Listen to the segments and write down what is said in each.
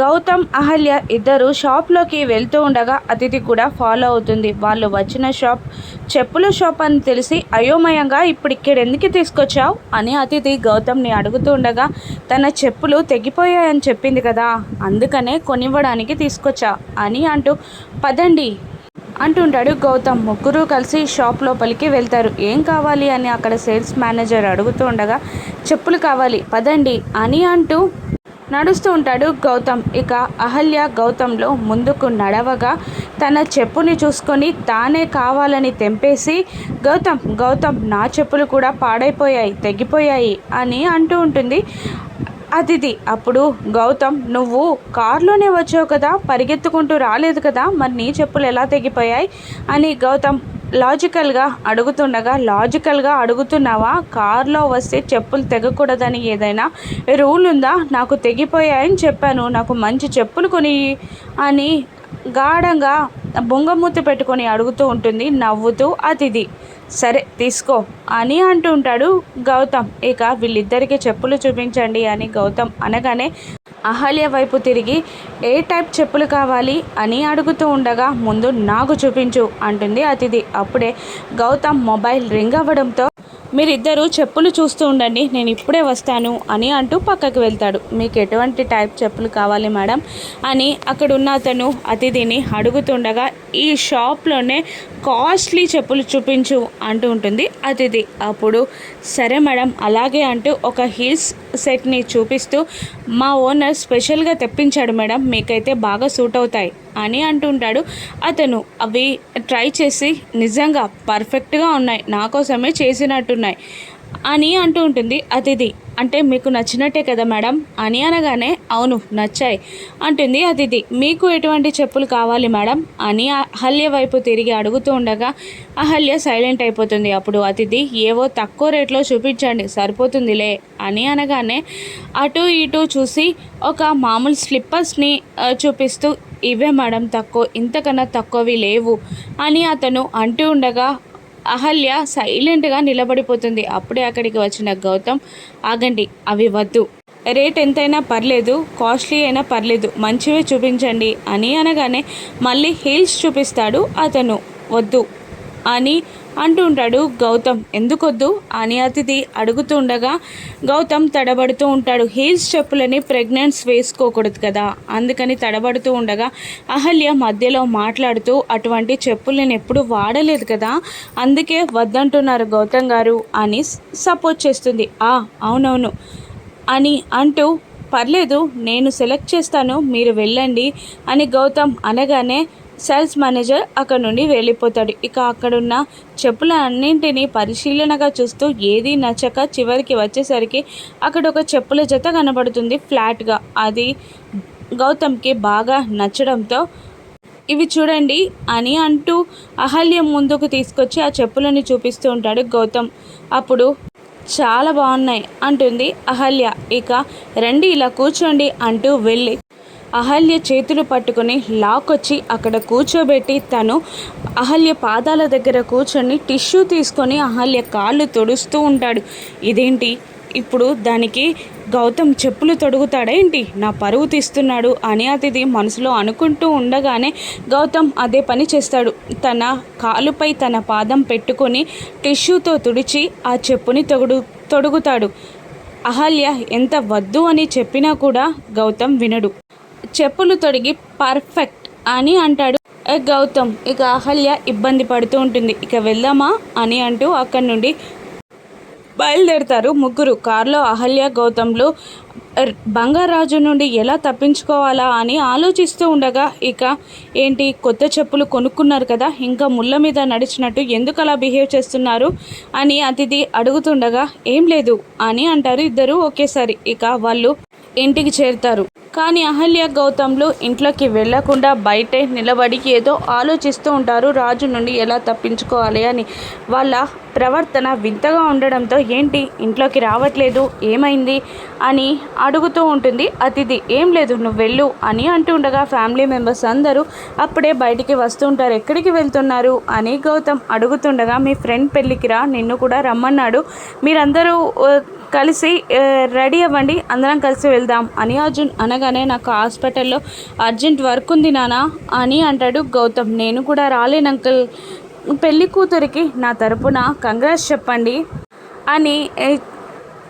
గౌతమ్ అహల్య ఇద్దరు షాప్లోకి వెళ్తూ ఉండగా అతిథి కూడా ఫాలో అవుతుంది. వాళ్ళు వచ్చిన షాప్ చెప్పుల షాప్ అని తెలిసి అయోమయంగా ఇప్పుడు ఇక్కడ ఎందుకు తీసుకొచ్చావు? అని అతిథి గౌతమ్ని అడుగుతూ ఉండగా తన చెప్పులు తెగిపోయాయని చెప్పింది కదా అందుకనే కొనివ్వడానికి తీసుకొచ్చా? అని అంటూ పదండి అంటుంటాడు గౌతమ్. ముగ్గురు కలిసి షాప్ లోపలికి వెళ్తారు. ఏం కావాలి? అని అక్కడ సేల్స్ మేనేజర్ అడుగుతూ ఉండగా చెప్పులు కావాలి పదండి అని అంటూ నడుస్తూ ఉంటాడు గౌతమ్. ఇక అహల్య గౌతంలో ముందుకు నడవగా తన చెప్పుని చూసుకొని తానే కావాలని తెంపేసి గౌతమ్ గౌతమ్ నా చెప్పులు కూడా పాడైపోయాయి తెగిపోయాయి అని అంటూ ఉంటుంది. అతిథి అప్పుడు గౌతమ్ నువ్వు కారులోనే వచ్చావు కదా? పరిగెత్తుకుంటూ రాలేదు కదా? మరి నీ చెప్పులు ఎలా తెగిపోయాయి? అని గౌతమ్ లాజికల్గా అడుగుతుండగా లాజికల్గా అడుగుతున్నావా? కార్లో వస్తే చెప్పులు తెగకూడదని ఏదైనా రూల్ ఉందా? నాకు తెగిపోయాయని చెప్పాను. నాకు మంచి చెప్పులు కొని అని గాఢంగా బొంగమూతి పెట్టుకొని అడుగుతూ ఉంటుంది. నవ్వుతూ అతిథి సరే తీసుకో అని అంటుంటాడు గౌతమ్. ఇక వీళ్ళిద్దరికీ చెప్పులు చూపించండి అని గౌతమ్ అనగానే అహల్య వైపు తిరిగి ఏ టైప్ చెప్పులు కావాలి? అని అడుగుతూ ఉండగా ముందు నాకు చూపించు అంటుంది అతిథి. అప్పుడే గౌతమ్ మొబైల్ రింగ్ అవ్వడంతో మీరిద్దరూ చెప్పులు చూస్తూ ఉండండి నేను ఇప్పుడే వస్తాను అని అంటూ పక్కకు వెళ్తాడు. మీకు ఎటువంటి టైప్ చెప్పులు కావాలి మేడం? అని అక్కడ ఉన్న అతను అతిథిని అడుగుతుండగా ఈ షాప్లోనే కాస్ట్లీ చెప్పులు చూపించు అంటూ ఉంటుంది అతిథి. అప్పుడు సరే మేడం అలాగే అంటూ ఒక హీల్స్ సెట్ని చూపిస్తూ మా ఓనర్ స్పెషల్గా తెప్పించాడు మేడం మీకైతే బాగా సూట్ అవుతాయి అని అంటుంటాడు. అతను అవి ట్రై చేసి నిజంగా పర్ఫెక్ట్గా ఉన్నాయి నా కోసమే చేసినట్టున్నాయి. అని అంటూ ఉంటుంది. అతిథి అంటే మీకు నచ్చినట్టే కదా మేడం? అని అనగానే అవును నచ్చాయి అంటుంది అతిథి. మీకు ఎటువంటి చెప్పులు కావాలి మేడం? అని అహల్య వైపు తిరిగి అడుగుతూ ఉండగా అహల్య సైలెంట్ అయిపోతుంది. అప్పుడు అతిథి ఏవో తక్కువ రేట్లో చూపించండి సరిపోతుందిలే అని అనగానే అటు ఇటు చూసి ఒక మామూలు స్లిప్పర్స్ని చూపిస్తూ ఇవే మేడం తక్కువ ఇంతకన్నా తక్కువవి లేవు అని అతను అంటూ ఉండగా అహల్య సైలెంట్గా నిలబడిపోతుంది. అప్పుడే అక్కడికి వచ్చిన గౌతమ్ ఆగండి అవి వద్దు. రేట్ ఎంతైనా పర్లేదు కాస్ట్లీ అయినా పర్లేదు మంచివే చూపించండి అని అనగానే మళ్ళీ హీల్స్ చూపిస్తాడు అతను. వద్దు అని అంటూ ఉంటాడు గౌతమ్. ఎందుకొద్దు? అని అతిథి అడుగుతూ ఉండగా గౌతమ్ తడబడుతూ ఉంటాడు. హీల్స్ చెప్పులని ప్రెగ్నెన్స్ వేసుకోకూడదు కదా? అందుకని తడబడుతూ ఉండగా అహల్య మధ్యలో మాట్లాడుతూ అటువంటి చెప్పులు నేను ఎప్పుడు వాడలేదు కదా? అందుకే వద్దంటున్నారు గౌతమ్ గారు అని సపోర్ట్ చేస్తుంది. ఆ అవునవును అని అంటూ పర్లేదు నేను సెలెక్ట్ చేస్తాను మీరు వెళ్ళండి అని గౌతమ్ అనగానే సేల్స్ మేనేజర్ అక్కడ నుండి వెళ్ళిపోతాడు. ఇక అక్కడున్న చెప్పుల అన్నింటినీ పరిశీలనగా చూస్తూ ఏది నచ్చక చివరికి వచ్చేసరికి అక్కడ ఒక చెప్పుల జత కనబడుతుంది ఫ్లాట్గా. అది గౌతమ్కి బాగా నచ్చడంతో ఇవి చూడండి అని అంటూ అహల్య ముందుకు తీసుకొచ్చి ఆ చెప్పులని చూపిస్తూ ఉంటాడు గౌతమ్. అప్పుడు చాలా బాగున్నాయి అంటుంది అహల్య. ఇక రండి ఇలా కూర్చోండి అంటూ వెళ్ళి అహల్య చేతులు పట్టుకుని లాక్కొచ్చి అక్కడ కూర్చోబెట్టి తను అహల్య పాదాల దగ్గర కూర్చొని టిష్యూ తీసుకొని అహల్య కాళ్ళు తొడుస్తూ ఉంటాడు. ఇదేంటి? ఇప్పుడు దానికి గౌతమ్ చెప్పులు తొడుగుతాడేంటి నా పరువు తీస్తున్నాడు అని అతిథి మనసులో అనుకుంటూ ఉండగానే గౌతమ్ అదే పని చేస్తాడు. తన కాలుపై తన పాదం పెట్టుకొని టిష్యూతో తుడిచి ఆ చెప్పుని తొడు తొడుగుతాడు. అహల్య ఎంత వద్దు అని చెప్పినా కూడా గౌతమ్ వినడు. చెప్పులు తొడిగి పర్ఫెక్ట్ అని అంటాడు. గౌతమ్ ఇక అహల్య ఇబ్బంది పడుతూ ఉంటుంది. ఇక వెళ్దామా అని అంటూ అక్కడి నుండి బయలుదేరుతారు ముగ్గురు. కారులో అహల్య గౌతమ్లు బంగారాజు నుండి ఎలా తప్పించుకోవాలా అని ఆలోచిస్తూ ఉండగా ఇక ఏంటి కొత్త చెప్పులు కొనుక్కున్నారు కదా ఇంకా ముళ్ళ మీద నడిచినట్టు ఎందుకు అలా బిహేవ్ చేస్తున్నారు అని అతిథి అడుగుతుండగా ఏం లేదు అని అంటారు ఇద్దరు ఒకేసారి. ఇక వాళ్ళు ఇంటికి చేరుతారు. కానీ అహల్య గౌతమ్లు ఇంట్లోకి వెళ్ళకుండా బయటే నిలబడి ఏదో ఆలోచిస్తూ ఉంటారు. రాజు నుండి ఎలా తప్పించుకోవాలి అని వాళ్ళ ప్రవర్తన వింతగా ఉండడంతో ఏంటి ఇంట్లోకి రావట్లేదు ఏమైంది అని అడుగుతూ ఉంటుంది. అతిథి ఏం లేదు నువ్వు వెళ్ళు అని అంటూ ఉండగా ఫ్యామిలీ మెంబర్స్ అందరూ అప్పుడే బయటికి వస్తుంటారు ఎక్కడికి వెళ్తున్నారు? అని గౌతమ్ అడుగుతుండగా మీ ఫ్రెండ్ పెళ్ళికి రా నిన్ను కూడా రమ్మన్నాడు. మీరందరూ కలిసి రెడీ అవ్వండి అందరం కలిసి వెళ్దాం. అని అర్జున్ అనగానే నాకు హాస్పిటల్లో అర్జెంట్ వర్క్ ఉంది నానా అని అంటాడు గౌతమ్. నేను కూడా రాలేను అంకుల్. పెళ్ళి కూతురికి నా తరపున కంగ్రాట్స్ చెప్పండి అని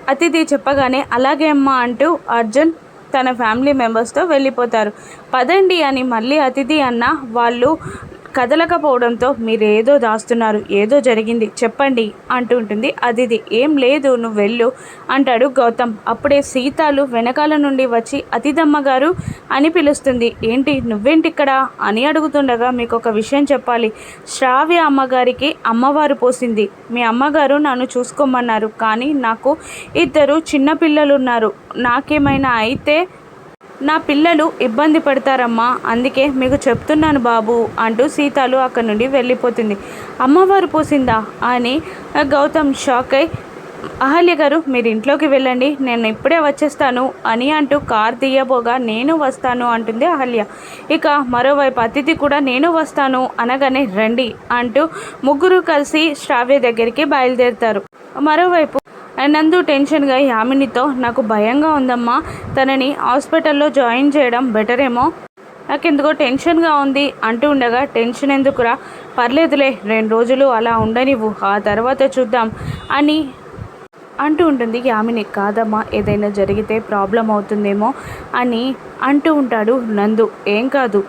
అతిథి చెప్పగానే అలాగే అమ్మా అంటూ అర్జున్ తన ఫ్యామిలీ మెంబర్స్తో వెళ్ళిపోతారు. పదండి అని మళ్ళీ అతిథి అన్న వాళ్ళు కదలకపోవడంతో మీరు ఏదో దాస్తున్నారు ఏదో జరిగింది చెప్పండి అంటుంటుంది అదిది ఏం లేదు నువ్వు వెళ్ళు అంటాడు గౌతమ్. అప్పుడే సీతాలు వెనకాల నుండి వచ్చి అతిదమ్మ గారు అని పిలుస్తుంది. ఏంటి నువ్వేంటి ఇక్కడ అని అడుగుతుండగా మీకు ఒక విషయం చెప్పాలి. శ్రావ్య అమ్మగారికి అమ్మవారు పోసింది. మీ అమ్మగారు నన్ను చూసుకోమన్నారు. కానీ నాకు ఇద్దరు చిన్నపిల్లలు ఉన్నారు నాకేమైనా అయితే నా పిల్లలు ఇబ్బంది పడతారమ్మా అందుకే మీకు చెప్తున్నాను బాబు అంటూ సీతాలు అక్కడి నుండి వెళ్ళిపోతుంది. అమ్మవారు పోసిందా? అని గౌతమ్ షాక్ అయి అహల్య గారు మీరు ఇంట్లోకి వెళ్ళండి నేను ఇప్పుడే వచ్చేస్తాను అని అంటూ కార్ తీయబోగా నేను వస్తాను అంటుంది అహల్య. ఇక మరోవైపు అతిథి కూడా నేను వస్తాను అనగానే రండి అంటూ ముగ్గురు కలిసి శ్రావ్య దగ్గరికి బయలుదేరుతారు. మరోవైపు నందు టెన్షన్గా యామినితో నాకు భయంగా ఉందమ్మా తనని హాస్పిటల్లో జాయిన్ చేయడం బెటర్ ఏమో. నాకెందుకో టెన్షన్గా ఉంది అంటూ ఉండగా టెన్షన్ ఎందుకురా? పర్లేదులే రెండు రోజులు అలా ఉండనివ్వు ఆ తర్వాత చూద్దాం అని అంటూ ఉంటుంది. యామిని కాదమ్మా ఏదైనా జరిగితే ప్రాబ్లం అవుతుందేమో అని అంటూ ఉంటాడు నందు. ఏం కాదు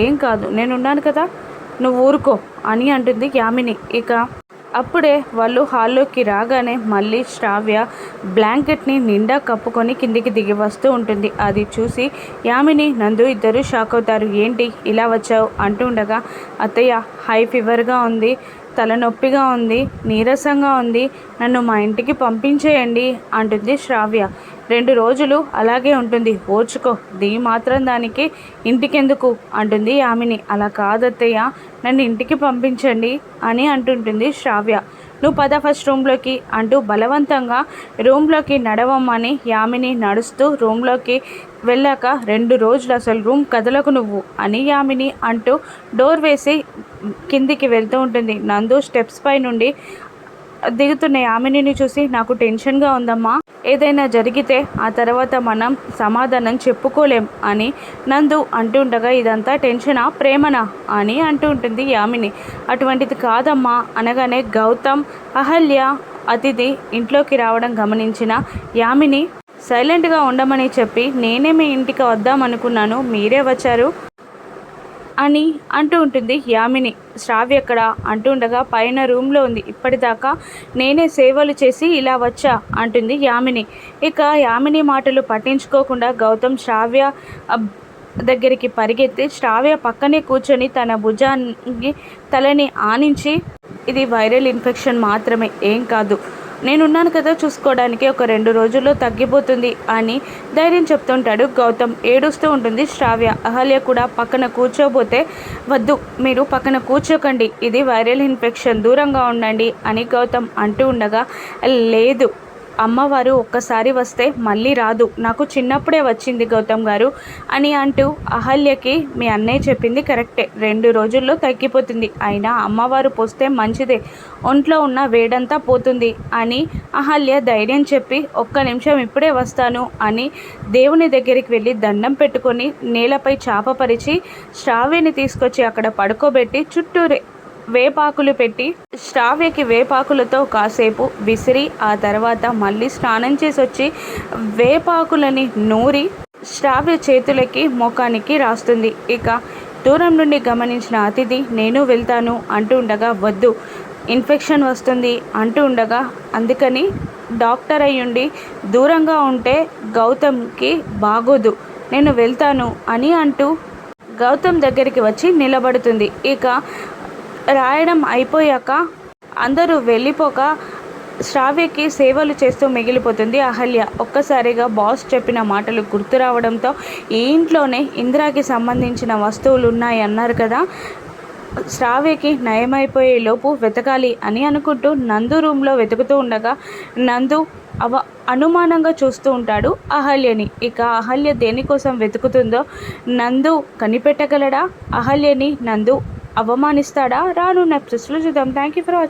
ఏం కాదు నేనున్నాను కదా నువ్వు ఊరుకో అని అంటుంది యామిని ఇక అప్పుడే వాళ్ళు హాల్లోకి రాగానే మళ్ళీ శ్రావ్య బ్లాంకెట్ని నిండా కప్పుకొని కిందికి దిగి వస్తూ ఉంటుంది. అది చూసి యామిని నందు ఇద్దరు షాక్ అవుతారు. ఏంటి? ఇలా వచ్చావు? అంటూ ఉండగా అత్తయ్య హై ఫీవర్గా ఉంది తలనొప్పిగా ఉంది నీరసంగా ఉంది. నన్ను మా ఇంటికి పంపించేయండి అంటుంది శ్రావ్య. రెండు రోజులు అలాగే ఉంటుంది. ఓర్చుకో దీ మాత్రం దానికి ఇంటికెందుకు? అంటుంది యామిని అలా కాదత్తయ్య నన్ను ఇంటికి పంపించండి అని అంటుంటుంది శ్రావ్య. నువ్వు పద ఫస్ట్ రూమ్లోకి అంటూ బలవంతంగా రూమ్లోకి నడవమ్మని యామిని నడుస్తూ రూమ్లోకి వెళ్ళాక రెండు రోజులు అసలు రూమ్ కదలకు నువ్వు? అని యామిని అంటూ డోర్ వేసి కిందికి వెళ్తూ ఉంటుంది. నందు స్టెప్స్ పై నుండి దిగుతున్న యామినిని చూసి నాకు టెన్షన్గా ఉందమ్మా. ఏదైనా జరిగితే ఆ తర్వాత మనం సమాధానం చెప్పుకోలేం అని నందు అంటుండగా ఇదంతా టెన్షనా? ప్రేమనా? అని అంటూ ఉంటుంది యామిని. అటువంటిది కాదమ్మా అనగానే గౌతమ్ అహల్య అతిథి ఇంట్లోకి రావడం గమనించిన యామిని సైలెంట్గా ఉండమని చెప్పి నేనే మీ ఇంటికి వద్దామనుకున్నాను. మీరే వచ్చారు. అని అంటూ ఉంటుంది యామిని. శ్రావ్య ఎక్కడ అంటూ ఉండగా పైన రూమ్లో ఉంది. ఇప్పటిదాకా నేనే సేవలు చేసి ఇలా వచ్చా అంటుంది యామిని. ఇక యామిని మాటలు పట్టించుకోకుండా గౌతమ్ శ్రావ్య దగ్గరికి పరిగెత్తి శ్రావ్య పక్కనే కూర్చొని తన భుజాన్ని తలని ఆనించి ఇది వైరల్ ఇన్ఫెక్షన్ మాత్రమే ఏం కాదు. నేనున్నాను కదా చూసుకోవడానికి ఒక రెండు రోజుల్లో తగ్గిపోతుంది అని ధైర్యం చెప్తుంటాడు గౌతమ్. ఏడుస్తూ ఉంటుంది శ్రావ్య. అహల్య కూడా పక్కన కూర్చోబోతే వద్దు మీరు పక్కన కూర్చోకండి. ఇది వైరల్ ఇన్ఫెక్షన్. దూరంగా ఉండండి అని గౌతమ్ అంటూ ఉండగా లేదు అమ్మవారు ఒక్కసారి వస్తే మళ్ళీ రాదు. నాకు చిన్నప్పుడే వచ్చింది గౌతమ్ గారు అని అంటూ అహల్యకి మీ అన్నయ్య చెప్పింది కరెక్టే. రెండు రోజుల్లో తగ్గిపోతుంది. అయినా అమ్మవారు పోస్తే మంచిదే. ఒంట్లో ఉన్న వేడంతా పోతుంది అని అహల్య ధైర్యం చెప్పి ఒక్క నిమిషం ఇప్పుడే వస్తాను అని దేవుని దగ్గరికి వెళ్ళి దండం పెట్టుకొని నేలపై చాపపరిచి శ్రావ్యని తీసుకొచ్చి అక్కడ పడుకోబెట్టి చుట్టూరే వేపాకులు పెట్టి శ్రావ్యకి వేపాకులతో కాసేపు విసిరి ఆ తర్వాత మళ్ళీ స్నానం చేసి వచ్చి వేపాకులని నూరి శ్రావ్య చేతులకి ముఖానికి రాస్తుంది. ఇక దూరం నుండి గమనించిన అతిథి నేను వెళ్తాను అంటూ ఉండగా వద్దు ఇన్ఫెక్షన్ వస్తుంది అంటూ ఉండగా అందుకని డాక్టర్ అయ్యుండి దూరంగా ఉంటే గౌతమ్కి బాగోదు నేను వెళ్తాను అని అంటూ గౌతమ్ దగ్గరికి వచ్చి నిలబడుతుంది. ఇక రాయడం అయిపోయాక అందరూ వెళ్ళిపోక శ్రావ్యకి సేవలు చేస్తూ మిగిలిపోతుంది అహల్య. ఒక్కసారిగా బాస్ చెప్పిన మాటలు గుర్తు రావడంతో ఈ ఇంట్లోనే ఇందిరాకి సంబంధించిన వస్తువులు ఉన్నాయి అన్నారు కదా. శ్రావ్యకి నయమైపోయే లోపు వెతకాలి అని అనుకుంటూ నందు రూమ్లో వెతుకుతూ ఉండగా నందు అవ అనుమానంగా చూస్తూ ఉంటాడు అహల్యని. ఇక అహల్య దేనికోసం వెతుకుతుందో నందు కనిపెట్టగలడా? అహల్యని నందు అవమానిస్తాడా? రానున్న ఎపిసోడ్స్లో చూద్దాం. Thank you for watching